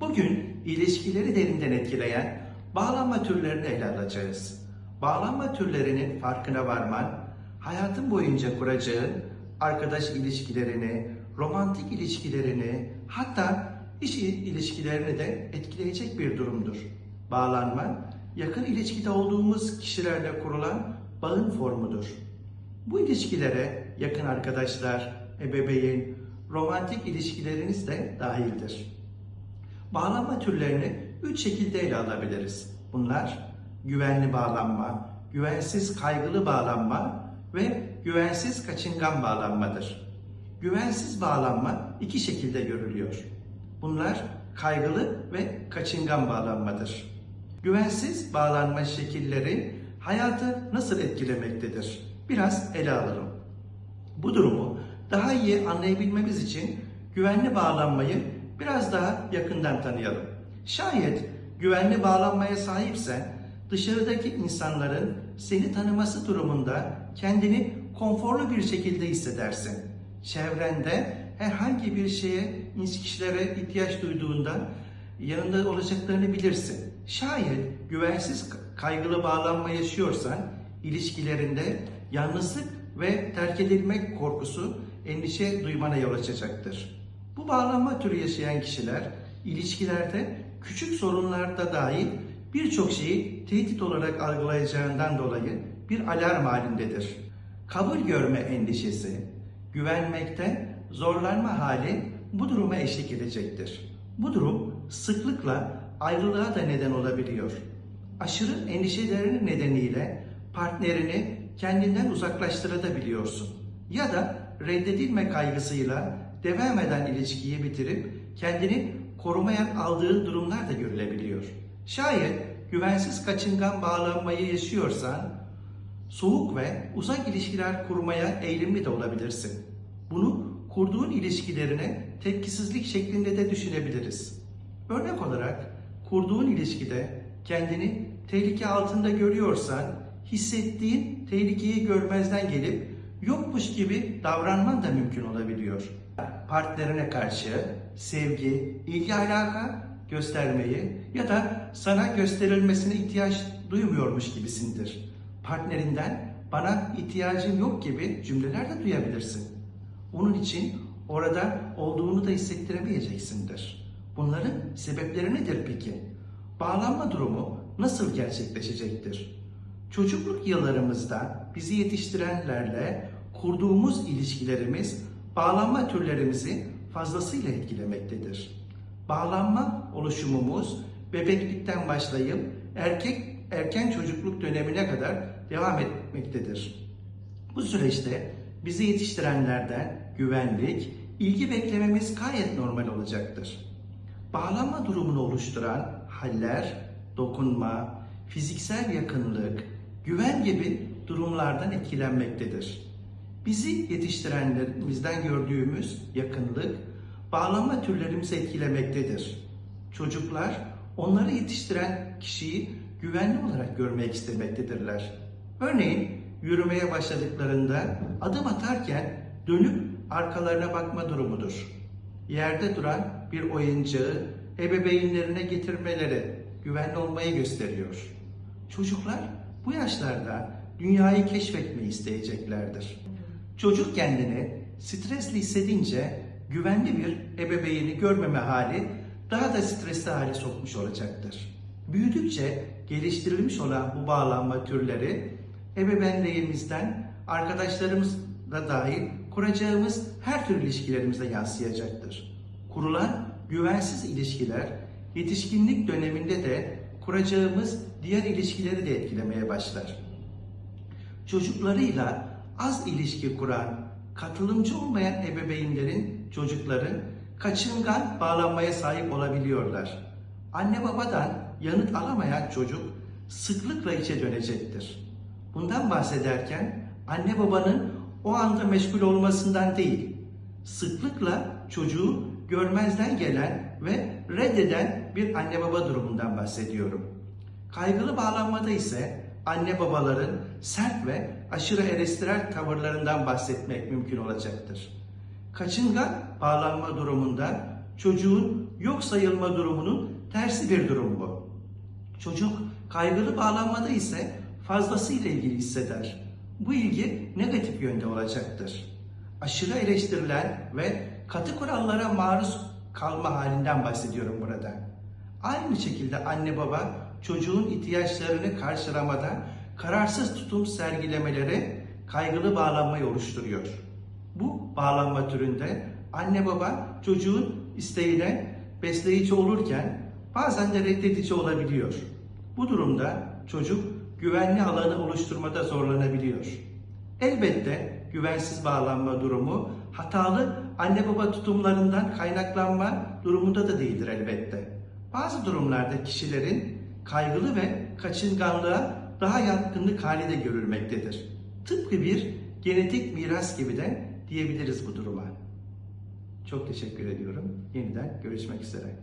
Bugün ilişkileri derinden etkileyen bağlanma türlerini ele alacağız. Bağlanma türlerinin farkına varman, hayatın boyunca kuracağın arkadaş ilişkilerini, romantik ilişkilerini, hatta iş ilişkilerini de etkileyecek bir durumdur. Bağlanma, yakın ilişkide olduğumuz kişilerle kurulan bağın formudur. Bu ilişkilere yakın arkadaşlar, ebeveyn, romantik ilişkileriniz de dahildir. Bağlanma türlerini üç şekilde ele alabiliriz. Bunlar güvenli bağlanma, güvensiz kaygılı bağlanma ve güvensiz kaçıngan bağlanmadır. Güvensiz bağlanma iki şekilde görülüyor. Bunlar kaygılı ve kaçıngan bağlanmadır. Güvensiz bağlanma şekilleri hayatı nasıl etkilemektedir? Biraz ele alalım. Bu durumu daha iyi anlayabilmemiz için güvenli bağlanmayı biraz daha yakından tanıyalım. Şayet güvenli bağlanmaya sahipsen dışarıdaki insanların seni tanıması durumunda kendini konforlu bir şekilde hissedersin. Çevrende herhangi bir şeye, kişilere ihtiyaç duyduğunda yanında olacaklarını bilirsin. Şayet güvensiz kaygılı bağlanma yaşıyorsan ilişkilerinde yalnızlık ve terk edilmek korkusu endişe duymana yol açacaktır. Bu bağlanma türü yaşayan kişiler ilişkilerde küçük sorunlarda dahil birçok şeyi tehdit olarak algılayacağından dolayı bir alarm halindedir. Kabul görme endişesi, güvenmekte zorlanma hali bu duruma eşlik edecektir. Bu durum sıklıkla ayrılığa da neden olabiliyor. Aşırı endişelerinin nedeniyle partnerini kendinden uzaklaştırabiliyorsun. Ya da reddedilme kaygısıyla devam eden ilişkiyi bitirip kendini korumaya aldığın durumlar da görülebiliyor. Şayet güvensiz kaçıngan bağlanmayı yaşıyorsan soğuk ve uzak ilişkiler kurmaya eğilimli de olabilirsin. Bunu kurduğun ilişkilerine tepkisizlik şeklinde de düşünebiliriz. Örnek olarak kurduğun ilişkide kendini tehlike altında görüyorsan hissettiğin tehlikeyi görmezden gelip yokmuş gibi davranman da mümkün olabiliyor. Partnerine karşı sevgi, ilgi alaka göstermeyi ya da sana gösterilmesine ihtiyaç duymuyormuş gibisindir. Partnerinden bana ihtiyacın yok gibi cümleler de duyabilirsin. Onun için orada olduğunu da hissettiremeyeceksindir. Bunların sebepleri nedir peki? Bağlanma durumu nasıl gerçekleşecektir? Çocukluk yıllarımızda bizi yetiştirenlerle kurduğumuz ilişkilerimiz bağlanma türlerimizi fazlasıyla etkilemektedir. Bağlanma oluşumumuz bebeklikten başlayıp erkek erken çocukluk dönemine kadar devam etmektedir. Bu süreçte bizi yetiştirenlerden güvenlik, ilgi beklememiz gayet normal olacaktır. Bağlanma durumunu oluşturan haller, dokunma, fiziksel yakınlık, güven gibi durumlardan etkilenmektedir. Bizi yetiştirenlerimizden gördüğümüz yakınlık, bağlanma türlerimizi etkilemektedir. Çocuklar onları yetiştiren kişiyi güvenli olarak görmek istemektedirler. Örneğin yürümeye başladıklarında adım atarken dönüp arkalarına bakma durumudur. Yerde duran bir oyuncağı ebeveynlerine getirmeleri güvenli olmayı gösteriyor. Çocuklar bu yaşlarda dünyayı keşfetmeyi isteyeceklerdir. Çocuk kendini stresli hissedince güvenli bir ebeveyni görmeme hali daha da stresli hale sokmuş olacaktır. Büyüdükçe geliştirilmiş olan bu bağlanma türleri ebeveynlerimizden arkadaşlarımızla dahil kuracağımız her tür ilişkilerimize yansıyacaktır. Kurulan güvensiz ilişkiler yetişkinlik döneminde de kuracağımız diğer ilişkileri de etkilemeye başlar. Çocuklarıyla az ilişki kuran, katılımcı olmayan ebeveynlerin çocukları kaçıngan bağlanmaya sahip olabiliyorlar. Anne babadan yanıt alamayan çocuk sıklıkla içe dönecektir. Bundan bahsederken anne babanın o anda meşgul olmasından değil, sıklıkla çocuğu görmezden gelen ve reddeden bir anne baba durumundan bahsediyorum. Kaygılı bağlanmada ise anne babaların sert ve aşırı eleştirel tavırlarından bahsetmek mümkün olacaktır. Kaçıngan bağlanma durumunda çocuğun yok sayılma durumunun tersi bir durum bu. Çocuk kaygılı bağlanmada ise fazlasıyla ilgili hisseder. Bu ilgi negatif yönde olacaktır. Aşırı eleştirilen ve katı kurallara maruz kalma halinden bahsediyorum burada. Aynı şekilde anne baba çocuğun ihtiyaçlarını karşılamada kararsız tutum sergilemeleri kaygılı bağlanmayı oluşturuyor. Bu bağlanma türünde anne baba çocuğun isteğine besleyici olurken bazen de reddedici olabiliyor. Bu durumda çocuk güvenli alanı oluşturmada zorlanabiliyor. Elbette güvensiz bağlanma durumu hatalı anne baba tutumlarından kaynaklanma durumunda da değildir elbette. Bazı durumlarda kişilerin kaygılı ve kaçınganlığa daha yatkınlık hali de görülmektedir. Tıpkı bir genetik miras gibi de diyebiliriz bu duruma. Çok teşekkür ediyorum. Yeniden görüşmek üzere.